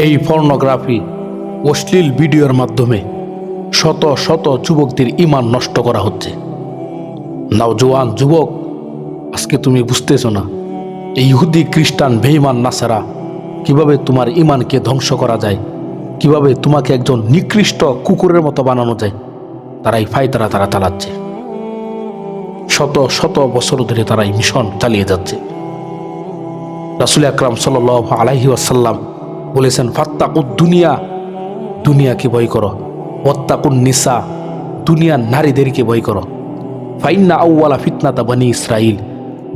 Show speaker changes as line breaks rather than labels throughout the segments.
এই পর্নোগ্রাফি অশ্লীল ভিডিওর মাধ্যমে শত শত যুবকদের ইমান নষ্ট করা হচ্ছে। নওজোয়ান যুবক, আজকে তুমি বুঝতেছ না, এই ইহুদি, খ্রিস্টান বেইমান নাসারা, কীভাবে তোমার ইমানকে ধ্বংস করা যায়, কীভাবে তোমাকে একজন নিকৃষ্ট কুকুরের মতো বানানো যায় তারা এই ফায়তারা তারা চালাচ্ছে। শত শত বছর ধরে তারা এই মিশন চালিয়ে যাচ্ছে। রাসুল আকরাম সাল আলাইহি আসাল্লাম বলেছেন, ফাত্তাকুদ দুনিয়া, দুনিয়াকে ভয় করো। ওত্তাকুন নিসা, দুনিয়ার নারীদেরকে ভয় করো। ফাইন্না আউওয়ালা ফিতনাতা বনি ইসরাইল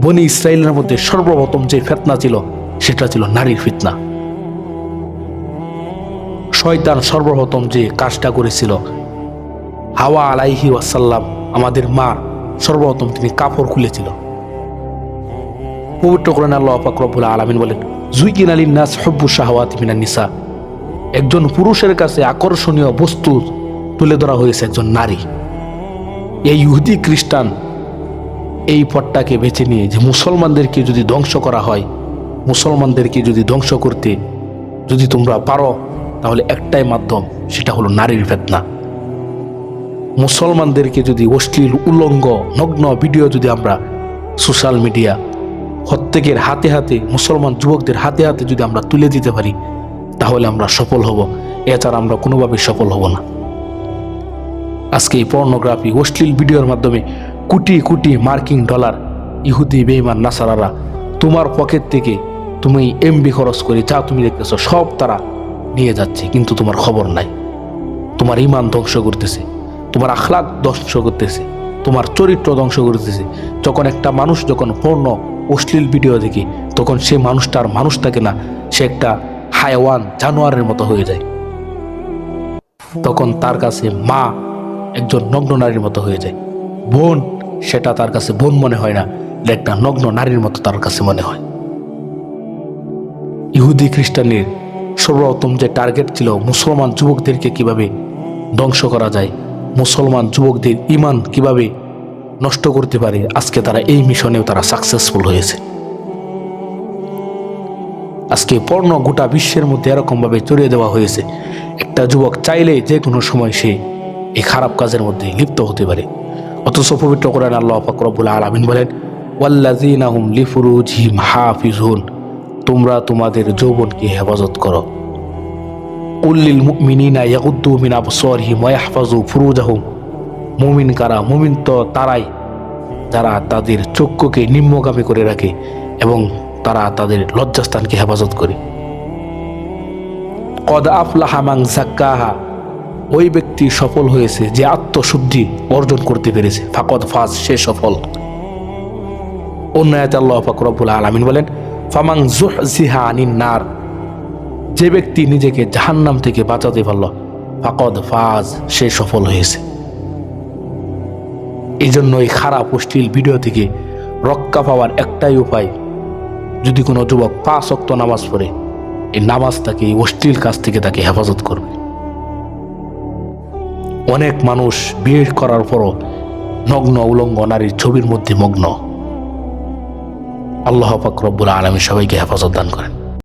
বনি ইসরায়েলের মধ্যে সর্বপ্রথম যে ফেতনা ছিল, সেটা ছিল নারীর ফিতনা। শয়তান সর্বপ্রথম যে কাজটা করেছিল, হাওয়া আলাইহি ওয়াসাল্লাম, আমাদের মা সর্বপ্রথম তিনি কাপড় খুলেছিল। পবিত্র করেন আল্লাহ ফাকরবুল আলমিন বলেন জুইকিন আলী নাস হব্বু শাহওয়াত মিনান নিসা। একজন পুরুষের কাছে আকর্ষণীয় বস্তু তুলে ধরা হয়েছে একজন নারী। এই ইহুদি খ্রিস্টান এই পথটাকে বেছে নিয়ে যে মুসলমানদেরকে যদি ধ্বংস করা হয়, মুসলমানদেরকে যদি ধ্বংস করতে যদি তোমরা পারো, তাহলে একটাই মাধ্যম, সেটা হলো নারীর ফেতনা। মুসলমানদেরকে যদি অশ্লীল উল্লঙ্গ নগ্ন ভিডিও যদি আমরা সোশ্যাল মিডিয়া প্রত্যেকের হাতে হাতে, মুসলমান যুবকদের হাতে হাতে যদি আমরা তুলে দিতে পারি, তাহলে আমরা সফল হব। এছাড়া আমরা কোনোভাবেই সফল হব না। আজকে এই পর্নোগ্রাফি অশ্লীল ভিডিওর মাধ্যমে কোটি কোটি মার্কিং ডলার ইহুদি বেইমান নাসারারা তোমার পকেট থেকে তুমি এমবি খরচ করে যা তুমি দেখতেছো সব তারা নিয়ে যাচ্ছে, কিন্তু তোমার খবর নাই। তোমার ইমান ধ্বংস করতেছে, তোমার আখলাক ধ্বংস করতেছে, তোমার চরিত্র ধ্বংস করতেছে। যখন একটা মানুষ যখন পূর্ণ অশ্লীল ভিডিও দেখি, তখন সে মানুষটা আর মানুষ থাকে না, সে একটা হায়াওয়ান জানোয়ারের মতো হয়ে যায়। তখন তার কাছে মা একজন নগ্ন নারীর মতো হয়ে যায়। বোন, সেটা তার কাছে বোন মনে হয় না একটা নগ্ন নারীর মতো তার কাছে মনে হয়। ইহুদি খ্রিস্টানের সর্বপ্রথম যে টার্গেট ছিল মুসলমান যুবকদেরকে কীভাবে ধ্বংস করা যায়, মুসলমান যুবকদের ইমান কীভাবে নষ্ট করতে পারে, আজকে তারা এই মিশনেও তারা সাকসেসফুল হয়েছে। আজকে পর্ণ গোটা বিশ্বের মধ্যে এরকমভাবে চড়িয়ে দেওয়া হয়েছে। একটা যুবক চাইলে যে কোনো সময় সে এই খারাপ কাজের মধ্যে লিপ্ত হতে পারে। অথচ পবিত্র করেন আল্লাহ ফাকরবুল আলমিন বলেন ওয়াল্লাজিনাহুম লিফুরুজিহিম হাফিজুন তোমরা তোমাদের যৌবনকে হেফাজত করো। উল্লিল মুমিনিনা ইয়াগুদ্দু মিন আবসারিহিম ওয়া ইয়াহফাজু ফুরুজাহুম মুমিন কারা? মুমিন তো তারাই। যারা তাদের চক্ষুকে নিম্নগামী করে রাখে এবং তারা তাদের লজ্জাস্থানকে হেফাজত করে। কদ আফলাহা মাং জাক্কাহা ওই ব্যক্তি সফল হয়েছে যে আত্মশুদ্ধি অর্জন করতে পেরেছে। ফাকদ ফাজ, সে সফল। অন্য আয়াতে আল্লাহ ফাকরবুল আলমিন বলেন ফামাং জুহ জিহা আনিন নার। যে ব্যক্তি নিজেকে জাহান্নাম থেকে বাঁচাতে পারল, ফাকদ ফাজ, সে সফল হয়েছে। এই জন্য এই খারাপ অশ্লীল ভিডিও থেকে রক্ষা পাওয়ার একটাই উপায়, যদি কোনো যুবক পাঁচ অক্ত নামাজ পড়ে, এই নামাজ তাকে এই অশ্লীল কাজ থেকে তাকে হেফাজত করবে। অনেক মানুষ বিয়ে করার পরও নগ্ন উলঙ্গ নারীর ছবির মধ্যে মগ্ন। আল্লাহ পাক আলমী সবাইকে হেফাজত দান করেন।